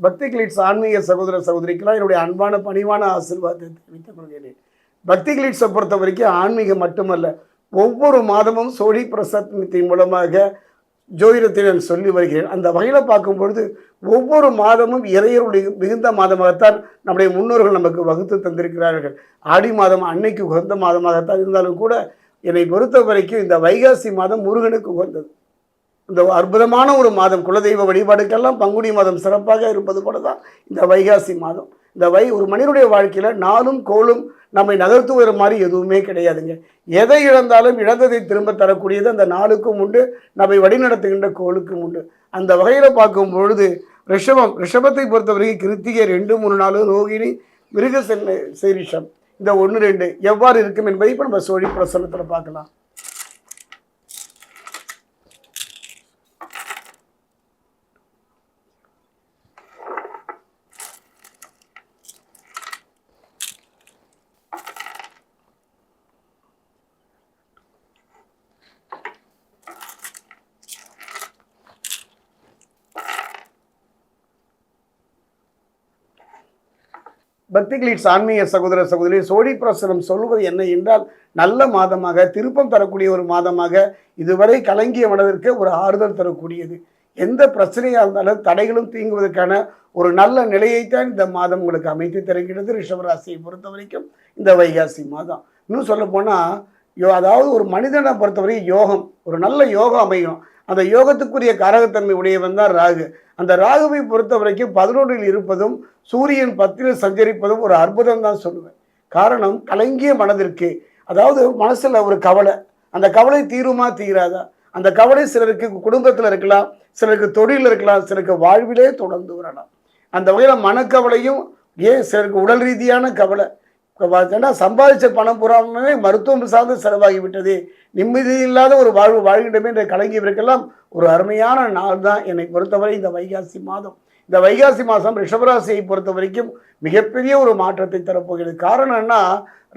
பக்தி கிளீட்ஸ் ஆன்மீக சகோதர சகோதரிக்கெல்லாம் என்னுடைய அன்பான பணிவான ஆசீர்வாதத்தை தெரிவித்துக் கொள்கிறேன். பக்தி கிளிட்ஸை பொறுத்த வரைக்கும் ஆன்மீகம் மட்டுமல்ல ஒவ்வொரு மாதமும் சோழி பிரசத்தின் மூலமாக ஜோதிடத்தை நான் சொல்லி வருகிறேன். அந்த வகையில் பார்க்கும் பொழுது ஒவ்வொரு மாதமும் இறையருடைய மிகுந்த மாதமாகத்தான் நம்முடைய முன்னோர்கள் நமக்கு வகுத்து தந்திருக்கிறார்கள். ஆடி மாதம் அன்னைக்கு உகந்த மாதமாகத்தான் இருந்தாலும் கூட என்னை பொறுத்த வரைக்கும் இந்த வைகாசி மாதம் முருகனுக்கு உகந்தது. இந்த அற்புதமான ஒரு மாதம் குலதெய்வ வழிபாடுக்கெல்லாம் பங்குனி மாதம் சிறப்பாக இருப்பது போல தான் இந்த வைகாசி மாதம். இந்த வை ஒரு மனிதனுடைய வாழ்க்கையில் நாளும் கோளும் நம்மை நகர்த்துவர மாதிரி எதுவுமே கிடையாதுங்க. எதை இழந்தாலும் இழந்ததை திரும்ப தரக்கூடியது அந்த நாளுக்கும் உண்டு நம்மை வழிநடத்துகின்ற கோளுக்கும் உண்டு. அந்த வகையில் பார்க்கும் பொழுது ரிஷபம் ரிஷபத்தை பொறுத்தவரைக்கும் கிருத்திகை ரெண்டு மூணு நாலு ரோகிணி மிருக சென்னை சீரிஷம் இந்த ஒன்று ரெண்டு எவ்வாறு இருக்கும் என்பதை இப்போ நம்ம சோழி பிரசனத்தில் பார்க்கலாம். பக்தி ஆன்மீக சகோதர சகோதரி சோழி பிரசனம் சொல்வது என்ன என்றால் நல்ல மாதமாக திருப்பம் தரக்கூடிய ஒரு மாதமாக இதுவரை கலங்கிய மனதிற்கு ஒரு ஆறுதல் தரக்கூடியது. எந்த பிரச்சனையாக இருந்தாலும் தடைகளும் தீங்குவதற்கான ஒரு நல்ல நிலையைத்தான் இந்த மாதம் உங்களுக்கு அமைத்து தருகிறது. ரிஷபராசியை பொறுத்த வரைக்கும் இந்த வைகாசி மாதம். இன்னும் சொல்ல போனால் யோ அதாவது ஒரு மனிதனை பொறுத்தவரை யோகம் ஒரு நல்ல யோகம் அமையும். அந்த யோகத்துக்குரிய காரகத்தன்மை உடையவன் தான் ராகு. அந்த ராகுவை பொறுத்த வரைக்கும் பதினொன்றில் இருப்பதும் சூரியன் பத்தில் சஞ்சரிப்பதும் ஒரு அற்புதம் தான் சொல்லுவேன். காரணம் கலங்கிய மனதிற்கு அதாவது மனசில் ஒரு கவலை. அந்த கவலை தீருமா தீராதா? அந்த கவலை சிலருக்கு குடும்பத்தில் இருக்கலாம் சிலருக்கு தொழிலில் இருக்கலாம் சிலருக்கு வாழ்விலே தொடர்ந்து வரலாம். அந்த வகையில் மனக்கவலையும் ஏன் சிலருக்கு உடல் ரீதியான கவலை ஏன்னா சம்பாதிச்ச பணம் புறாமே மருத்துவம் சார்ந்து செலவாகிவிட்டது. நிம்மதி இல்லாத ஒரு வாழ்வு வாழ்கின்றமே என்ற கலங்கியவருக்கெல்லாம் ஒரு அருமையான நாள் தான் என்னை பொறுத்தவரை இந்த வைகாசி மாதம். இந்த வைகாசி மாதம் ரிஷபராசியை பொறுத்த வரைக்கும் மிகப்பெரிய ஒரு மாற்றத்தை தரப்போகிறது. காரணம் என்ன?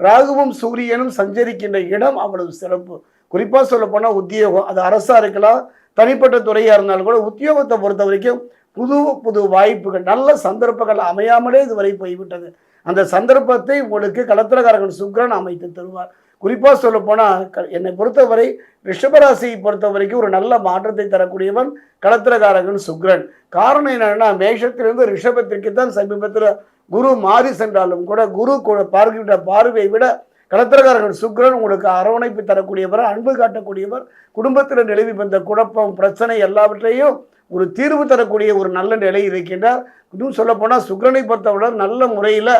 ராகுவும் சூரியனும் சஞ்சரிக்கின்ற இடம் அவ்வளவு சிறப்பு. குறிப்பாக சொல்லப்போனால் உத்தியோகம். அது அரசாக இருக்கலாம் தனிப்பட்ட துறையாக இருந்தாலும் கூட உத்தியோகத்தை பொறுத்த வரைக்கும் புது புது வாய்ப்புகள் நல்ல சந்தர்ப்பங்கள் அமையாமலே இதுவரை போய்விட்டது. அந்த சந்தர்ப்பத்தை உங்களுக்கு கலத்திரக்காரர்கள் சுக்ரன் அமைத்து தருவார். குறிப்பாக சொல்ல போனால் என்னை பொறுத்தவரை ரிஷபராசியை பொறுத்த வரைக்கும் ஒரு நல்ல மாற்றத்தை தரக்கூடியவன் களத்திரகாரகன் சுக்ரன். காரணம் என்னென்னா மேஷத்திலிருந்து ரிஷபத்திற்கு தான் சமீபத்தில் குரு மாறி சென்றாலும் கூட குரு பார்க்கின்ற பார்வையை விட களத்திரகாரகன் சுக்ரன் உங்களுக்கு அரவணைப்பு தரக்கூடியவர் அன்பு காட்டக்கூடியவர் குடும்பத்தில் நிலவி வந்த குழப்பம் பிரச்சனை எல்லாவற்றையும் ஒரு தீர்வு தரக்கூடிய ஒரு நல்ல நிலை இருக்கின்றார். இன்னும் சொல்லப்போனால் சுக்கரனை சுக்ரனை பொறுத்தவரை நல்ல முறையில்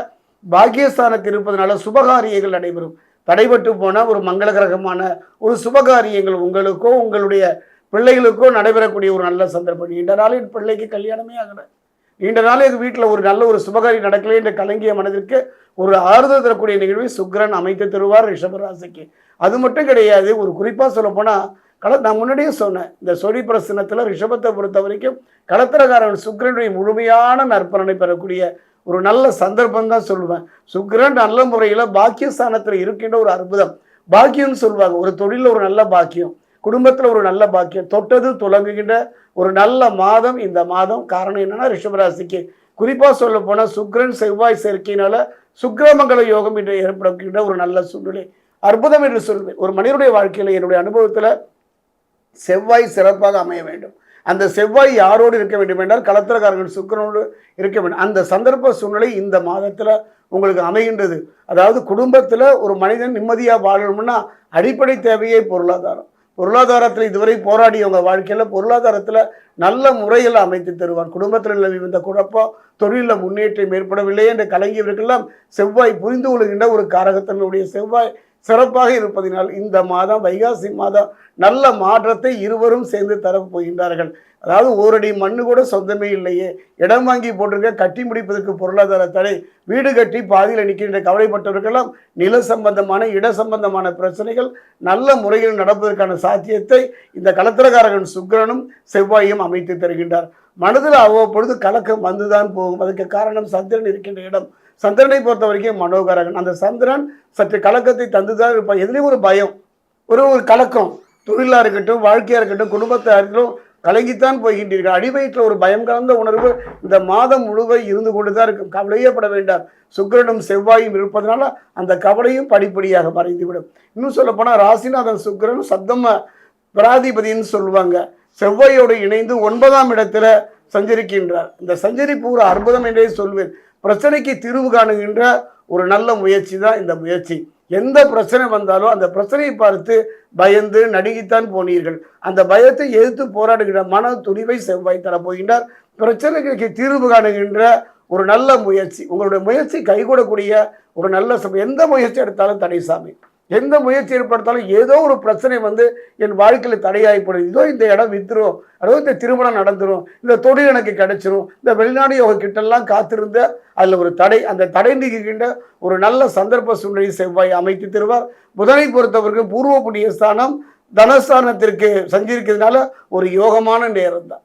பாக்கியஸ்தானத்தில் இருப்பதனால சுபகாரியங்கள் நடைபெறும். தடைபட்டு போன ஒரு மங்களகரகமான ஒரு சுபகாரியங்கள் உங்களுக்கோ உங்களுடைய பிள்ளைகளுக்கோ நடைபெறக்கூடிய ஒரு நல்ல சந்தர்ப்பம். நீண்ட நாள் என் பிள்ளைக்கு கல்யாணமே ஆகலை. நீண்ட நாள் எங்கள் வீட்டில் ஒரு நல்ல ஒரு சுபகாரியம் நடக்கலை என்ற கலங்கிய மனதிற்கு ஒரு ஆறுதல் தரக்கூடிய நிகழ்வை சுக்கிரன் அமைத்து தருவார் ரிஷபராசிக்கு. அது மட்டும் கிடையாது ஒரு குறிப்பாக சொல்ல போனால் கல நான் முன்னாடியே சொன்னேன் இந்த சொடி பிரசனத்தில் ரிஷபத்தை பொறுத்த வரைக்கும் களத்திரக்காரன் சுக்கரனுடைய முழுமையான நற்பலனை பெறக்கூடிய ஒரு நல்ல சந்தர்ப்பம் தான் சொல்லுவேன். சுக்கிரன் நல்ல முறையில் பாக்கியஸ்தானத்தில் இருக்கின்ற ஒரு அற்புதம். பாக்கியம்னு சொல்லுவாங்க ஒரு தொழிலில் ஒரு நல்ல பாக்கியம் குடும்பத்தில் ஒரு நல்ல பாக்கியம் தொட்டது துலங்குகின்ற ஒரு நல்ல மாதம் இந்த மாதம். காரணம் என்னென்னா ரிஷபராசிக்கு குறிப்பாக சொல்ல போனால் சுக்கிரன் செவ்வாய் சேர்க்கையினால சுக்கிரமங்கல யோகம் என்று ஏற்படுகின்ற ஒரு நல்ல சூழ்நிலை. அற்புதம் என்று சொல்வேன். ஒரு மனிதனுடைய வாழ்க்கையில் என்னுடைய அனுபவத்தில் செவ்வாய் சிறப்பாக அமைய வேண்டும். அந்த செவ்வாய் யாரோடு இருக்க வேண்டும் என்றால் களத்திரக்காரர்கள் சுக்கரனோடு இருக்க வேண்டும். அந்த சந்தர்ப்ப சூழ்நிலை இந்த மாதத்தில் உங்களுக்கு அமைகின்றது. அதாவது குடும்பத்தில் ஒரு மனிதன் நிம்மதியாக வாழணும்னா அடிப்படை தேவையே பொருளாதாரம். பொருளாதாரத்தில் இதுவரை போராடியவங்க வாழ்க்கையில் பொருளாதாரத்தில் நல்ல முறையில் அமைத்து தருவார். குடும்பத்தில் நிலவி வந்த குழப்பம் தொழிலில் முன்னேற்றம் ஏற்படவில்லை என்று கலங்கியவர்களெல்லாம் செவ்வாய் புரிந்து கொள்கின்ற ஒரு காரகத்தன்மையுடைய செவ்வாய் சிறப்பாக இருப்பதினால் இந்த மாதம் வைகாசி மாதம் நல்ல மாற்றத்தை இருவரும் சேர்ந்து தரப் போகின்றார்கள். அதாவது ஓரடி மண்ணு கூட சொந்தமே இல்லையே. இடம் வாங்கி போட்டிருக்க கட்டி முடிப்பதற்கு பொருளாதார தடை வீடு கட்டி பாதியில் நிற்கின்ற கவலைப்பட்டவர்களெல்லாம் நில சம்பந்தமான இட சம்பந்தமான பிரச்சனைகள் நல்ல முறையில் நடப்பதற்கான சாத்தியத்தை இந்த கலத்திரக்காரகன் சுக்கிரனும் செவ்வாயும் அமைத்து தருகின்றார். மனதில் அவ்வப்பொழுது கலக்கம் வந்துதான் போகும். அதுக்கு காரணம் சந்திரன் இருக்கின்ற இடம். சந்திரனை பொறுத்த வரைக்கும் மனோகரகன் அந்த சந்திரன் சற்று கலக்கத்தை தந்துதான் இருப்பான். எதுலேயும் ஒரு பயம். ஒரு ஒரு கலக்கம். தொழிலாக இருக்கட்டும் வாழ்க்கையாக இருக்கட்டும் குடும்பத்தாக இருக்கட்டும் கலங்கித்தான் போகின்றீர்கள். அடிவயிற்றில் ஒரு பயம் கலந்த உணர்வு இந்த மாதம் முழுவதும் இருந்து கொண்டு தான் இருக்கும். கவலையே பட வேண்டாம். சுக்கிரனும் செவ்வாயும் இருப்பதனால அந்த கவலையும் படிப்படியாக மறைந்துவிடும். இன்னும் சொல்லப்போனால் ராசிநாதன் சுக்கரன் சப்தம பிராதிபதின்னு சொல்லுவாங்க. செவ்வாயோடு இணைந்து ஒன்பதாம் இடத்துல சஞ்சரிக்கின்றார். இந்த சஞ்சரிப்பு ஒரு அற்புதம் என்றே சொல்வேன். பிரச்சனைக்கு தீர்வு காணுகின்ற ஒரு நல்ல முயற்சி தான் இந்த முயற்சி. எந்த பிரச்சனை வந்தாலும் அந்த பிரச்சனையை பார்த்து பயந்து நடுங்கித்தான் போனீர்கள். அந்த பயத்தை எதிர்த்து போராடுகின்ற மன துணிவை செவ்வாய் தரப்போகின்றார் பிரச்சனைகளுக்கு தீர்வு காணுகின்ற ஒரு நல்ல முயற்சி. உங்களுடைய முயற்சி கைகூடக்கூடிய ஒரு நல்ல சமயம். எந்த முயற்சி எடுத்தாலும் தடை சாமி எந்த முயற்சி ஏற்படுத்தாலும் ஏதோ ஒரு பிரச்சனை வந்து என் வாழ்க்கையில் தடையாகிப்படுது இதோ இந்த இடம் வித்துரும். அதோ இந்த திருமணம் நடந்துடும் இந்த தொழில் எனக்கு கிடைச்சிரும். இந்த வெளிநாடு யோக கிட்டெல்லாம் காத்திருந்த அதில் ஒரு தடை அந்த தடை நீக்குகின்ற ஒரு நல்ல சந்தர்ப்ப சூழ்நிலை செவ்வாய் அமைத்து தருவார். புதனை பொறுத்தவரைக்கும் பூர்வ ஸ்தானம் தனஸ்தானத்திற்கு சஞ்சரிக்கிறதுனால ஒரு யோகமான நேரம் தான்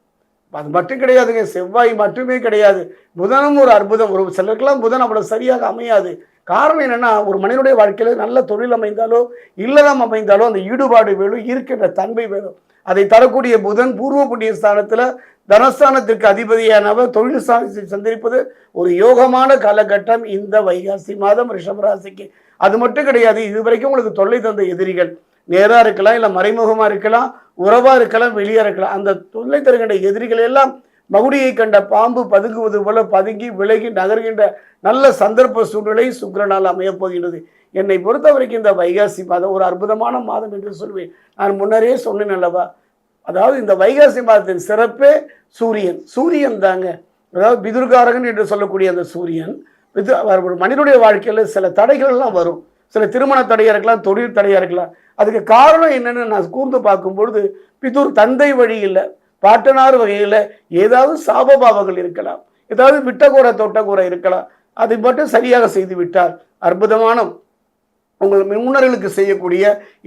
அது மட்டும் கிடையாதுங்க. செவ்வாய் மட்டுமே கிடையாது. புதனும் ஒரு அற்புதம். ஒரு சிலருக்கெல்லாம் புதன் அவ்வளோ சரியாக அமையாது. காரணம் என்னென்னா ஒரு மனிதனுடைய வாழ்க்கையில் நல்ல தொழில் அமைந்தாலோ இல்லறம் அமைந்தாலோ அந்த ஈடுபாடு வேணும் இருக்கின்ற தன்மை வேணும் அதை தரக்கூடிய புதன் பூர்வ புண்ணிய ஸ்தானத்தில் தனஸ்தானத்திற்கு அதிபதியானவர். தொழில் ஸ்தானத்தை சந்திப்பது ஒரு யோகமான காலகட்டம் இந்த வைகாசி மாதம் ரிஷபராசிக்கு அது மட்டும் கிடையாது இதுவரைக்கும் உங்களுக்கு தொல்லை தந்த எதிரிகள். நேராக இருக்கலாம் இல்லை மறைமுகமாக இருக்கலாம் உறவாக இருக்கலாம் வெளியாக இருக்கலாம். அந்த தொல்லை தருகின்ற எதிரிகள் எல்லாம் மகுடியை கண்ட பாம்பு பதுங்குவது போல பதுங்கி விலகி நகர்கின்ற நல்ல சந்தர்ப்ப சூழ்நிலை சுக்கிரனால் அமையப் போகின்றது. என்னை பொறுத்த வரைக்கும் இந்த வைகாசி மாதம் ஒரு அற்புதமான மாதம் என்று சொல்வேன். நான் முன்னரே சொன்னேன் அல்லவா? அதாவது இந்த வைகாசி மாதத்தின் சிறப்பே சூரியன். சூரியன் தாங்க. அதாவது பிதுர்காரகன் என்று சொல்லக்கூடிய அந்த சூரியன். பிது ஒரு மனிதனுடைய வாழ்க்கையில் சில தடைகள்லாம் வரும். சில திருமண தடையாக இருக்கலாம் தொழில் தடையாக இருக்கலாம். அதுக்கு காரணம் என்னென்னு நான் கூர்ந்து பார்க்கும் பொழுது தந்தை தந்தை இல்லை. பாட்டனார் வகையில் ஏதாவது சாபபாவங்கள் இருக்கலாம். ஏதாவது விட்டக்கூற தொட்டக்கூற இருக்கலாம். அதை மட்டும் சரியாக செய்து விட்டார். அற்புதமான உங்கள் முன்னர்களுக்கு செய்யக்கூடிய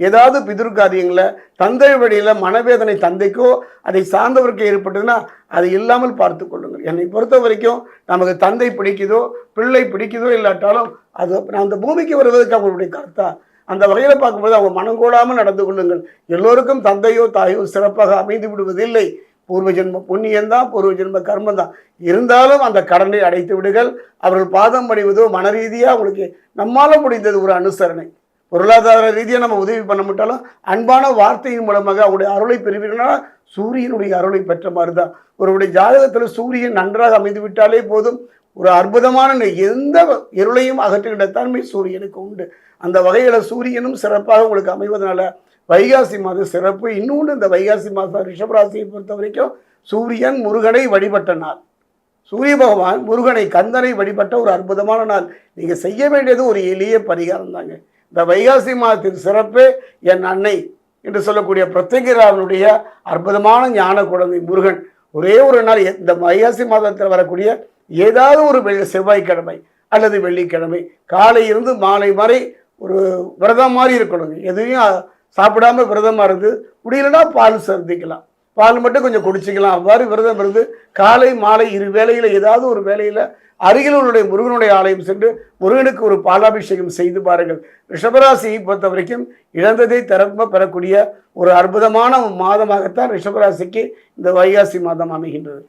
ஏதாவது பிதிர்காரியங்களை தந்தை வழியில் மனவேதனை தந்தைக்கோ அதை சார்ந்தவருக்கு ஏற்பட்டதுன்னா அது இல்லாமல் பார்த்து கொள்ளுங்கள். என்னை பொறுத்த வரைக்கும் நமக்கு தந்தை பிடிக்குதோ பிள்ளை பிடிக்குதோ இல்லாட்டாலும் அது அந்த பூமிக்கு வருவதற்கு அவங்களுடைய கருத்தா அந்த வகையில் பார்க்கும்போது அவங்க மனம் கூடாமல் நடந்து கொள்ளுங்கள். எல்லோருக்கும் தந்தையோ தாயோ சிறப்பாக அமைந்து விடுவதில்லை. பூர்வ ஜென்ம புண்ணியம் தான் பூர்வ ஜென்ம கர்மம் தான். இருந்தாலும் அந்த கடனை அடைத்து விடுங்கள். அவர்கள் பாதம் பணிவதோ மன ரீதியாக உங்களுக்கு நம்மால் முடிந்தது ஒரு அனுசரணை. பொருளாதார ரீதியாக நம்ம உதவி பண்ண மாட்டாலும் அன்பான வார்த்தையின் மூலமாக அவருடைய அருளை பெறுவீர்கள்னா சூரியனுடைய அருளை பெற்ற மாதிரி தான் ஒருவருடைய ஜாதகத்தில் சூரியன் நன்றாக அமைந்து விட்டாலே போதும். ஒரு அற்புதமான எந்த இருளையும் அகற்றுகின்ற தன்மை சூரியனுக்கு உண்டு. அந்த வகையில் சூரியனும் சிறப்பாக உங்களுக்கு அமைவதனால வைகாசி மாத சிறப்பு. இன்னொன்று இந்த வைகாசி மாதம் ரிஷபராசியை பொறுத்த வரைக்கும் சூரியன் முருகனை வழிபட்ட நாள். சூரிய பகவான் முருகனை கந்தனை வழிபட்ட ஒரு அற்புதமான நாள். நீங்கள் செய்ய வேண்டியது ஒரு எளிய பரிகாரம் தாங்க. இந்த வைகாசி மாதத்தின் சிறப்பு என் அன்னை என்று சொல்லக்கூடிய பிரத்யகிராவனுடைய அற்புதமான ஞான குழந்தை முருகன். ஒரே ஒரு நாள் இந்த வைகாசி மாதத்தில் வரக்கூடிய ஏதாவது ஒரு வெள்ளி செவ்வாய்க்கிழமை அல்லது வெள்ளிக்கிழமை காலையிலிருந்து மாலை வரை ஒரு விரதம் மாதிரி இருக்கணுங்க எதையும் சாப்பிடாம விரதமாக இருந்து முடியலன்னா பால் சந்திக்கலாம் பால் மட்டும் கொஞ்சம் குடிச்சிக்கலாம். அவ்வாறு விரதம் இருந்து காலை மாலை இரு வேளையில் ஏதாவது ஒரு வேளையில் அருகில் உள்ள முருகனுடைய ஆலயம் சென்று முருகனுக்கு ஒரு பாலாபிஷேகம் செய்து பாருங்கள். ரிஷபராசியை பொறுத்த வரைக்கும் இழந்ததை திறம்ப பெறக்கூடிய ஒரு அற்புதமான மாதமாகத்தான் ரிஷபராசிக்கு இந்த வைகாசி மாதம் அமைகின்றது.